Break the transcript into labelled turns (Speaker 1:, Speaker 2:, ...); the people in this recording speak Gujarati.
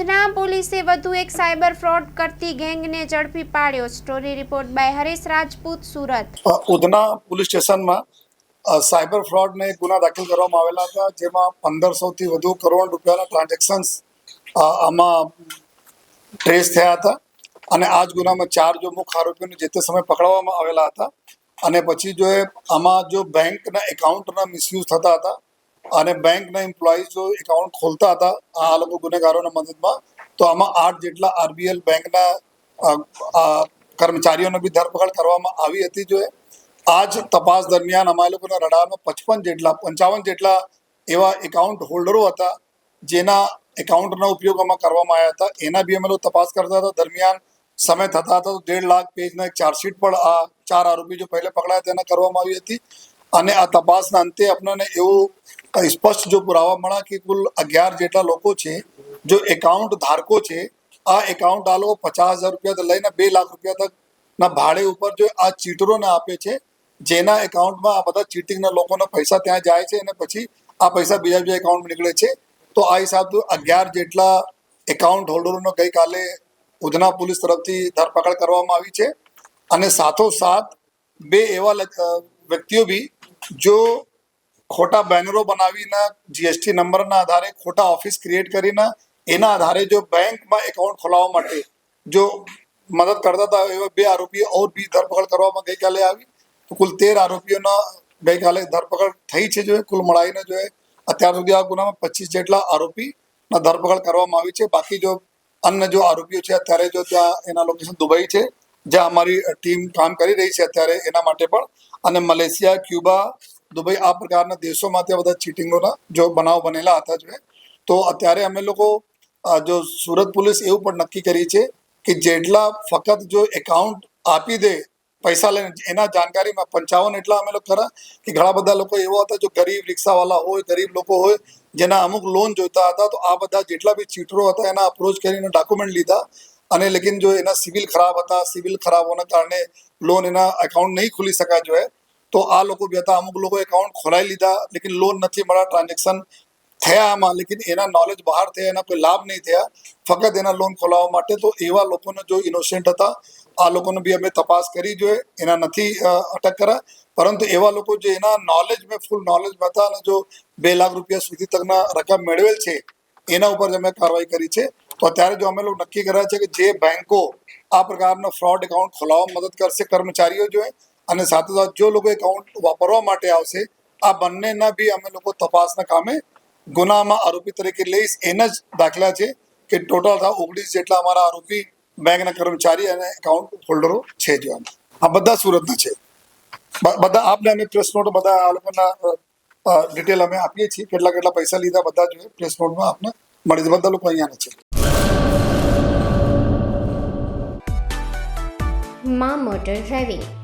Speaker 1: ઉધના પોલીસે વધુ એક સાયબર ફ્રોડ કરતી ગેંગને ઝડપી પાડ્યો. Story report by Harish Rajput, Surat.
Speaker 2: Udhna police સ્ટેશનમાં સાયબર ફ્રોડને ગુના દાખલ કરવામાં આવેલા હતા, જેમાં પંદરસોથી વધુ કરોડ રૂપિયાના ટ્રાન્ઝેક્શન્સ આમાં ટ્રેસ થયા હતા. અને આ જ ગુનામાં ચાર જો મુખ્ય આરોપીઓને જે તે સમયે પકડવામાં આવેલા હતા. અને પછી જો એ આમાં જો બેંકના એકાઉન્ટના મિસયુઝ થતા હતા અને બેંકના એમ્પ્લોઈઝ એકાઉન્ટ ખોલતા હતા આ લોકો ગુનેગારોના મદદમાં તો આમાં આઠ જેટલા આરબીએલ બેંકના અ, બી ધરપકડ કરવામાં આવી હતી જો આ જ તપાસ દરમિયાન અમારા લોકોના રડારમાં પચપન જેટલા પંચાવન જેટલા એવા એકાઉન્ટ હોલ્ડરો હતા જેના એકાઉન્ટનો ઉપયોગ આમાં કરવામાં આવ્યા હતા. એના બી અમે લોકો તપાસ કરતા હતા. દરમિયાન સમય થતા હતા તો દેઢ લાખ પેજના એક ચાર્જશીટ પણ આ ચાર આરોપી જો પહેલે પકડાયા તેના કરવામાં આવી હતી. અને આ તપાસના અંતે આપણને એવું સ્પષ્ટ જો પુરાવા મળ્યા કે કુલ અગિયાર જેટલા લોકો છે, જો એકાઉન્ટ ધારકો છે, આ એકાઉન્ટ આ લોકો પચાસ હજાર રૂપિયા લઈને બે લાખ રૂપિયા તકના ભાડે ઉપર જો આ ચીટરોને આપે છે, જેના એકાઉન્ટમાં આ બધા ચીટિંગના લોકોના પૈસા ત્યાં જાય છે અને પછી આ પૈસા બીજા બીજા એકાઉન્ટમાં નીકળે છે, તો આ હિસાબથી અગિયાર જેટલા એકાઉન્ટ હોલ્ડરોનો ગઈકાલે ઉધના પોલીસ તરફથી ધરપકડ કરવામાં આવી છે. અને સાથોસાથ બે એવા વ્યક્તિઓ બી, જો ખોટા બેનરો બનાવીને જીએસટી નંબરના આધારે ખોટા ઓફિસ ક્રિએટ કરીને, એના આધારે જો બેંકમાં એકાઉન્ટ ખોલાવવા માટે જો મદદ કરતા હતા એવા બે આરોપીઓ, ઓર બી ધરપકડ કરવામાં ગઈકાલે આવી. તો કુલ તેર આરોપીઓના ગઈકાલે ધરપકડ થઈ છે જો કુલ મળાઈને જો એ, અત્યાર સુધી આ ગુનામાં પચીસ જેટલા આરોપીના ધરપકડ કરવામાં આવી છે. બાકી જો અન્ય જો આરોપીઓ છે, અત્યારે જો ત્યાં એના લોકેશન દુબઈ છે, જ્યાં અમારી ટીમ કામ કરી રહી છે અત્યારે એના માટે પણ. અને મલેશિયા, ક્યુબા દુબઈ આ પ્રકારના દેશોમાં ત્યાં બધા ચીટિંગોના જો બનાવ બનેલા હતા જો તો અત્યારે અમે લોકો જો સુરત પોલીસ એવું પણ નક્કી કરી છે કે જેટલા ફક્ત જો એકાઉન્ટ આપી દે પૈસા લઈને, એના જાણકારીમાં પંચાવન એટલા અમે લોકો ખરા કે ઘણા બધા લોકો એવા હતા જો ગરીબ રિક્ષાવાળા હોય, ગરીબ લોકો હોય, જેના અમુક લોન જોઈતા હતા, તો આ બધા જેટલા બી ચીટરો હતા, એના અપ્રોચ કરીને ડોક્યુમેન્ટ લીધા અને લેકિન જો એના સિવિલ ખરાબ હતા સિવિલ ખરાબ હોવાના કારણે લોન એના એકાઉન્ટ નહીં ખુલી શકાય જો એ તો આ લોકો બે હતા અમુક લોકો એકાઉન્ટ ખોલાવી લીધા, લેકિન લોન નથી મળ્યા ટ્રાન્ઝેક્શન થયા આમાં. લેકિન એના નોલેજ બહાર થયા, એના કોઈ લાભ નહીં થયા. ફક્ત એના લોન ખોલાવવા માટે તો એવા લોકોને જો ઇનોસેન્ટ હતા, આ લોકોને બી અમે તપાસ કરી જોઈએ, એના નથી અટક કરા પરંતુ એવા લોકો જે એના નોલેજ મેં ફૂલ નોલેજ હતા અને જો બે લાખ રૂપિયા સુધી તકના રકમ મેળવેલ છે, એના ઉપર જ અમે કાર્યવાહી કરી છે. તો અત્યારે જો અમે લોકો નક્કી કર્યા છે કે જે બેંકો આ પ્રકારનો ફ્રોડ એકાઉન્ટ ખોલાવવામાં મદદ કરશે, કર્મચારીઓ જોઈએ અને સાથે સાથે જો લોકો એકાઉન્ટ વાપરવા માટે આવશે, આ બંનેના બી અમે લોકો તપાસના કામે ગુનામાં આરોપી તરીકે લઈશ. એના જ દાખલા છે કે ટોટલ ઓગણીસ જેટલા અમારા આરોપી બેંકના કર્મચારી અને એકાઉન્ટ હોલ્ડરો છે જો આ બધા સુરતના છે. બધા આપને અમે પ્રેસ નોટ બધા આ લોકોના ડિટેલ અમે આપીએ છીએ. કેટલા કેટલા પૈસા લીધા બધા જોઈએ પ્રેસ નોટમાં આપને મળી જાય. બધા લોકો અહીંયાના છે.
Speaker 3: માં motor driving.